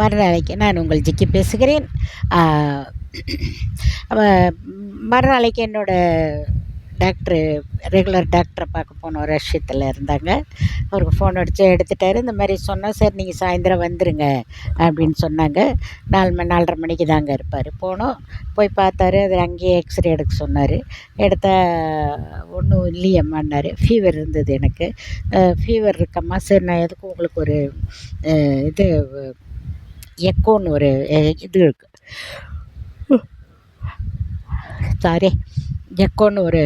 மறுநாளைக்கு நான் உங்கள் ஜிக்கி பேசுகிறேன் மறுநாளைக்கு என்னோடய டாக்ட்ரு ரெகுலர் டாக்டரை பார்க்க போன ஒரு விஷயத்தில் இருந்தாங்க. அவருக்கு ஃபோன் அடித்து எடுத்துட்டார். இந்த மாதிரி சொன்னோம் சரி நீங்கள் சாயந்தரம் வந்துடுங்க அப்படின்னு சொன்னாங்க. நாலு மணி நாலரை மணிக்கு தாங்க இருப்பார். போனோம். போய் பார்த்தாரு. அது அங்கேயே எக்ஸ்ரே எடுக்க சொன்னார். எடுத்தால் ஒன்றும் இல்லையம்மான்னாரு. ஃபீவர் இருந்தது எனக்கு. ஃபீவர் இருக்கம்மா. சரி நான் எதுக்கும் உங்களுக்கு ஒரு இது எக்கோன்னு ஒரு இது இருக்குது சாரி எக்கோன்னு ஒரு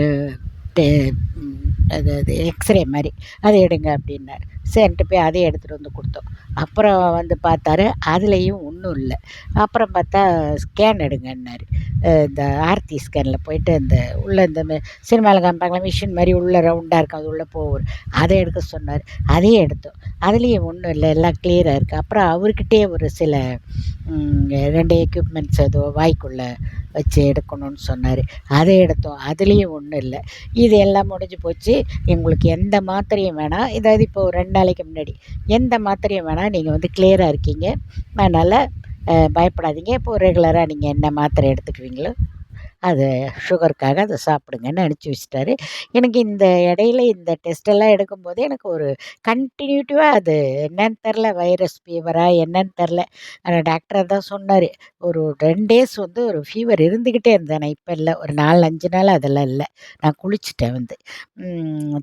அது அது எக்ஸ்ரே மாதிரி. அதை எடுங்க அப்படின்னார். சரின்ட்டு போய் அதையும் எடுத்துகிட்டு வந்து கொடுத்தோம். அப்புறம் வந்து பார்த்தாரு அதுலேயும் ஒன்றும் இல்லை. அப்புறம் பார்த்தா ஸ்கேன் எடுங்கன்னாரு. இந்த ஆர்த்தி ஸ்கேனில் போயிட்டு இந்த உள்ளே இந்த சினிமாவில் காமிப்பாங்களா மிஷின் மாதிரி உள்ளே ரவுண்டாக இருக்கும் அது உள்ளே போகும் அதை எடுக்க சொன்னார். அதையும் எடுத்தோம். அதுலேயும் ஒன்றும் இல்லை எல்லாம் கிளியராக இருக்குது அப்புறம் அவர்கிட்டயே ஒரு சில ரெண்டு எக்யூப்மெண்ட்ஸ் ஏதோ வாய்க்குள்ளே வச்சு எடுக்கணும்னு சொன்னார். அதை எடுத்தோம். அதுலேயும் ஒன்றும் இல்லை. இது எல்லாம் முடிஞ்சு போச்சு. எங்களுக்கு எந்த மாத்திரையும் வேணாம். இதாவது இப்போ ரெண்டு நாளைக்கு முன்னாடி. எந்த மாத்திரையும் வேணால் நீங்கள் வந்து கிளியராக இருக்கீங்க. அதனால் பயப்படாதீங்க. இப்போது ரெகுலராக நீங்கள் என்ன மாத்திரை எடுத்துக்குவீங்களோ? அது சுகருக்காக அதை சாப்பிடுங்கன்னு அனுப்பிச்சி வச்சுட்டாரு. எனக்கு இந்த இடையில இந்த டெஸ்ட்டெல்லாம் எடுக்கும்போது எனக்கு ஒரு கண்டினியூட்டிவாக அது என்னன்னு தெரில வைரஸ் ஃபீவரா என்னன்னு தெரில ஆனால் டாக்டர் தான் சொன்னார். ஒரு டென் டேஸ் வந்து ஒரு ஃபீவர் இருந்துக்கிட்டே இருந்தேன் நான். இப்போ இல்லை. ஒரு நாலு அஞ்சு நாள் அதெல்லாம் இல்லை. நான் குளிச்சுட்டேன் வந்து.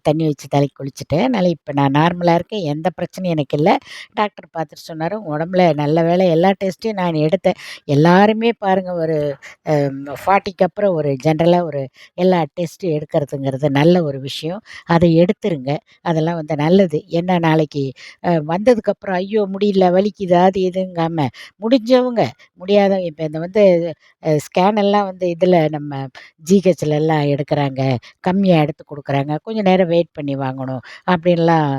தண்ணி வச்சு தலை குளிச்சுட்டேன். அதனால் இப்போ நான் நார்மலாக இருக்கேன். எந்த பிரச்சனையும் எனக்கு இல்லை. டாக்டர் பார்த்துட்டு சொன்னார் உடம்புல நல்ல வேலை எல்லா டெஸ்ட்டையும் நான் எடுத்தேன். எல்லாருமே பாருங்கள் ஒரு ஃபார்ட்டிக்கு அப்புறம் ஒரு ஜென்ரலாக ஒரு எல்லா டெஸ்ட்டு எடுக்கிறதுங்கிறது நல்ல ஒரு விஷயம். அதை எடுத்துருங்க. அதெல்லாம் வந்து நல்லது. என்ன நாளைக்கு வந்ததுக்கப்புறம் ஐயோ! முடியல வலிக்குது அது இதுங்காமல் முடிஞ்சவங்க முடியாதவங்க இப்போ இந்த வந்து ஸ்கேனெல்லாம் வந்து இதில் நம்ம ஜிஹெச்லெல்லாம் எடுக்கிறாங்க. கம்மியாக எடுத்து கொடுக்குறாங்க. கொஞ்சம் நேரம் வெயிட் பண்ணி வாங்கணும் அப்படின்லாம்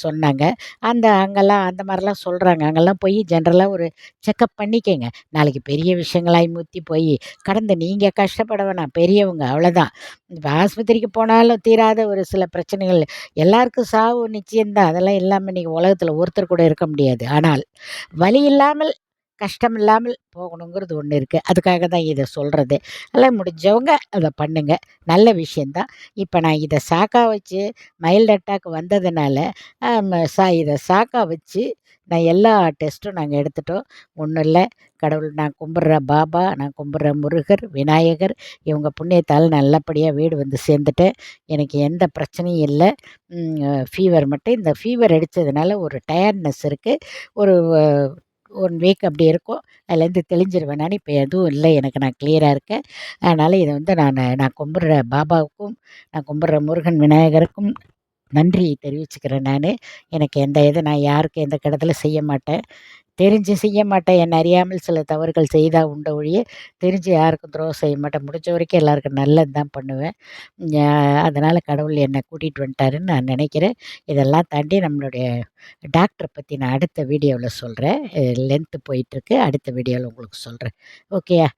சொன்னாங்க. அந்த அங்கெல்லாம் அந்த மாதிரிலாம் சொல்கிறாங்க அங்கெல்லாம் போய் ஜென்ரலாக ஒரு செக்கப் பண்ணிக்கங்க. நாளைக்கு பெரிய விஷயங்களாகி முற்றி போய் கடந்து நீங்கள் கஷ்டப்பட வேணாம் பெரியவங்க அவ்வளோதான் இப்போ ஆஸ்பத்திரிக்கு போனாலும் தீராத ஒரு சில பிரச்சனைகள். எல்லாருக்கும் சாவு நிச்சயம்தான். அதெல்லாம் இல்லாமல் இன்றைக்கி உலகத்தில் ஒருத்தர் கூட இருக்க முடியாது. ஆனால் வலி இல்லாமல் கஷ்டம் இல்லாமல் போகணுங்கிறது ஒன்று இருக்குது அதுக்காக தான் இதை சொல்கிறது அதெல்லாம் முடிஞ்சவங்க அதை பண்ணுங்கள் நல்ல விஷயந்தான் இப்போ நான் இதை சாக்கா வச்சு மைல்டு அட்டாக் வந்ததுனால சா இதை சாக்கா வச்சு நான் எல்லா டெஸ்ட்டும் நாங்கள் எடுத்துட்டோம். ஒன்றும் இல்லை. கடவுள் நான் கும்பிட்ற பாபா நான் கும்பிட்ற முருகர் விநாயகர் இவங்க புண்ணியத்தால் நல்லபடியாக வீடு வந்து சேர்ந்துட்டேன். எனக்கு எந்த பிரச்சனையும் இல்லை. ஃபீவர் மட்டும். இந்த ஃபீவர் அடித்ததுனால ஒரு டயர்ட்னஸ் இருக்குது ஒரு ஒன் வீக் அப்படி இருக்கும். அதுலேருந்து தெளிஞ்சிருவேன் நான். இப்போ எதுவும் இல்லை. எனக்கு நான் கிளியராக இருக்கேன். அதனால் இதை வந்து நான் நான் கும்பிட்ற பாபாவுக்கும் நான் கும்பிட்ற முருகன் விநாயகருக்கும் நன்றி தெரிவிச்சுக்கிறேன் நான். எனக்கு எந்த இது நான் யாருக்கும் எந்த கடத்தில் செய்ய மாட்டேன். தெரிஞ்சு செய்ய மாட்டேன். என்னை அறியாமல் சில தவறுகள் செய்தால் உண்ட ஒழிய தெரிஞ்சு யாருக்கும் துரோகம் செய்ய மாட்டேன். முடிஞ்ச வரைக்கும் எல்லாருக்கும் நல்லது தான் பண்ணுவேன். அதனால் கடவுள் என்னை கூட்டிகிட்டு வந்துட்டாருன்னு நான் நினைக்கிறேன். இதெல்லாம் தாண்டி நம்மளுடைய டாக்டரை பற்றி நான் அடுத்த வீடியோவில் சொல்கிறேன் லென்த்து போயிட்டுருக்கு அடுத்த வீடியோவில் உங்களுக்கு சொல்கிறேன் ஓகேயா?